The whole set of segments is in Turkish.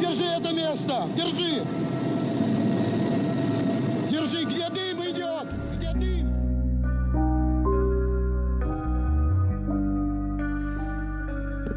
Держи это место! Держи! Держи! Где дым идет? Где дым?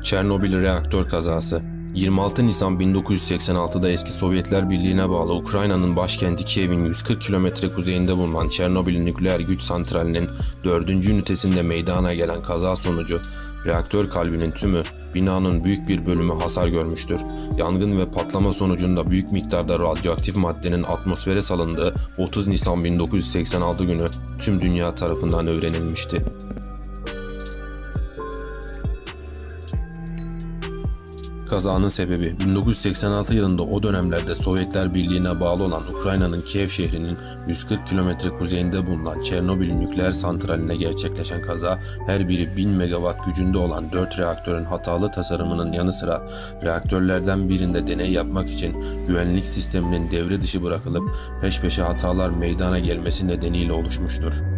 Çernobil reaktör kazası 26 Nisan 1986'da eski Sovyetler Birliği'ne bağlı Ukrayna'nın başkenti Kiev'in 140 kilometre kuzeyinde bulunan Çernobil nükleer güç santralinin 4. ünitesinde meydana gelen kaza sonucu reaktör kalbinin tümü, binanın büyük bir bölümü hasar görmüştür. Yangın ve patlama sonucunda büyük miktarda radyoaktif maddenin atmosfere salındığı 30 Nisan 1986 günü tüm dünya tarafından öğrenilmişti. Kazanın sebebi 1986 yılında o dönemlerde Sovyetler Birliği'ne bağlı olan Ukrayna'nın Kiev şehrinin 140 kilometre kuzeyinde bulunan Çernobil nükleer santraline gerçekleşen kaza her biri 1000 megawatt gücünde olan 4 reaktörün hatalı tasarımının yanı sıra reaktörlerden birinde deney yapmak için güvenlik sisteminin devre dışı bırakılıp peş peşe hatalar meydana gelmesi nedeniyle oluşmuştur.